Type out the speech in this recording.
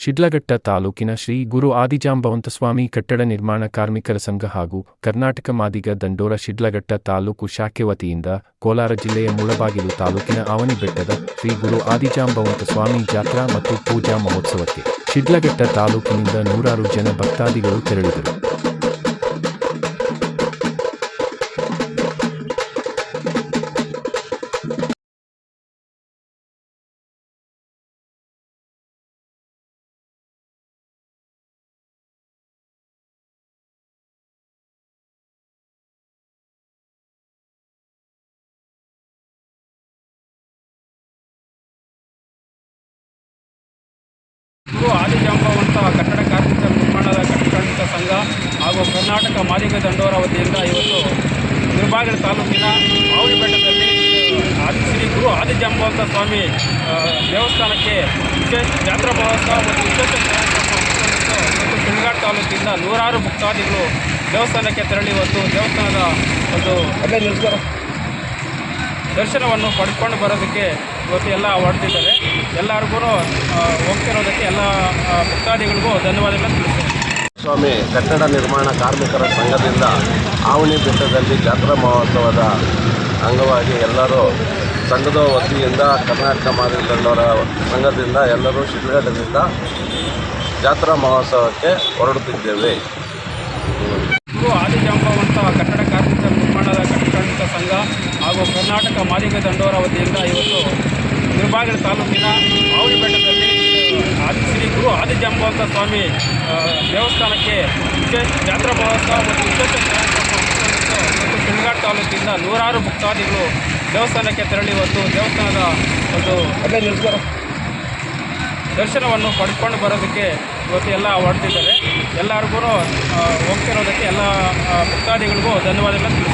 ಶಿಡ್ಲಘಟ್ಟ ತಾಲೂಕಿನ ಶ್ರೀ ಗುರು ಆದಿಜಾಂಬವಂತಸ್ವಾಮಿ ಕಟ್ಟಡ ನಿರ್ಮಾಣ ಕಾರ್ಮಿಕರ ಸಂಘ ಹಾಗೂ ಕರ್ನಾಟಕ ಮಾದಿಗ ದಂಡೋರ ಶಿಡ್ಲಘಟ್ಟ ತಾಲೂಕು ಶಾಖೆ ವತಿಯಿಂದ ಕೋಲಾರ ಜಿಲ್ಲೆಯ ಮುಳಬಾಗಿಲು ತಾಲೂಕಿನ ಅವನಿ ಬೆಟ್ಟದ ಶ್ರೀ ಗುರು ಆದಿಜಾಂಬವಂತಸ್ವಾಮಿ ಜಾತ್ರಾ ಮತ್ತು ಪೂಜಾ ಮಹೋತ್ಸವಕ್ಕೆ ಶಿಡ್ಲಘಟ್ಟ ತಾಲೂಕಿನಿಂದ ನೂರಾರು ಜನ ಭಕ್ತಾದಿಗಳು ತೆರಳಿದರು. ಗುರು ಆದಿಜಾಂಬವಂತ ಕಟ್ಟಡ ಕಾರ್ಮಿಕ ನಿರ್ಮಾಣದ ಕಟ್ಟಡ ಕಾರ್ಮಿಕ ಸಂಘ ಹಾಗೂ ಕರ್ನಾಟಕ ಮಾದಿಗ ದಂಡೋರ ವತಿಯಿಂದ ಇವತ್ತು ನಿರ್ಬಾಗಿಲ ತಾಲೂಕಿನ ಮಾವಳಿ ಬೆಟ್ಟದಲ್ಲಿ ಆದಿ ಶ್ರೀ ಗುರು ಆದಿಜಾಂಬವಂತ ಸ್ವಾಮಿ ದೇವಸ್ಥಾನಕ್ಕೆ ವಿಶೇಷ ಜಾತ್ರಾ ಮಹೋತ್ಸವ ಮತ್ತು ವಿಶೇಷ ಕಾರ್ಯಕ್ರಮ ತಾಲೂಕಿನಿಂದ ನೂರಾರು ಭಕ್ತಾದಿಗಳು ದೇವಸ್ಥಾನಕ್ಕೆ ತೆರಳಿ ಇವತ್ತು ದೇವಸ್ಥಾನದ ಒಂದು ದರ್ಶನವನ್ನು ಪಡ್ಕೊಂಡು ಬರೋದಕ್ಕೆ ಇವತ್ತು ಎಲ್ಲ ಹೊರಟಿದ್ದಾರೆ. ಎಲ್ಲರಿಗೂ ಹೋಗ್ತಿರೋದಕ್ಕೆ ಎಲ್ಲ ಭಕ್ತಾದಿಗಳಿಗೂ ಧನ್ಯವಾದಗಳನ್ನು ತಿಳಿಸ್ತೇನೆ. ಸ್ವಾಮಿ, ಕಟ್ಟಡ ನಿರ್ಮಾಣ ಕಾರ್ಮಿಕರ ಸಂಘದಿಂದ ಆವಣಿ ಬೆಟ್ಟದಲ್ಲಿ ಜಾತ್ರಾ ಮಹೋತ್ಸವದ ಅಂಗವಾಗಿ ಎಲ್ಲರೂ ಸಂಘದ ವತಿಯಿಂದ, ಕರ್ನಾಟಕ ಮಾದರಿಗಳವರ ಸಂಘದಿಂದ ಎಲ್ಲರೂ ಶಿಡ್ಲಘಟ್ಟದಿಂದ ಜಾತ್ರಾ ಮಹೋತ್ಸವಕ್ಕೆ ಹೊರಡುತ್ತಿದ್ದೇವೆ ಗುರು ಆದಿಜಾಂಬವಂತ ಕಟ್ಟಡ ಕಾರ್ಮಿಕ ನಿರ್ಮಾಣದ ಕಟ್ಟಡ ಕಾರ್ಮಿಕ ಸಂಘ ಹಾಗೂ ಕರ್ನಾಟಕ ಮಾದಿಗ ದಂಡೋರ ವತಿಯಿಂದ ಇವತ್ತು ನಿರ್ಬಾಗಿಲ ತಾಲೂಕಿನ ಮಾವಳಿ ಬೆಟ್ಟದಲ್ಲಿ ಆದಿ ಶ್ರೀ ಗುರು ಸ್ವಾಮಿ ದೇವಸ್ಥಾನಕ್ಕೆ ವಿಶೇಷ ಜಾತ್ರಾ ಮಹೋತ್ಸವ ಮತ್ತು ವಿಶೇಷ ಮತ್ತು ಶಿಳ್ಘಾಟ್ ತಾಲೂಕಿಂದ ನೂರಾರು ಭಕ್ತಾದಿಗಳು ದೇವಸ್ಥಾನಕ್ಕೆ ತೆರಳಿ ಒಂದು ದೇವಸ್ಥಾನದ ಒಂದು ದರ್ಶನವನ್ನು ಪಡ್ಕೊಂಡು ಬರೋದಕ್ಕೆ ಇವತ್ತು ಎಲ್ಲ ಹೊರಟಿದ್ದಾರೆ. ಎಲ್ಲರಿಗೂ ಹೋಗ್ತಿರೋದಕ್ಕೆ ಎಲ್ಲ ಭಕ್ತಾದಿಗಳಿಗೂ ಧನ್ಯವಾದಗಳನ್ನು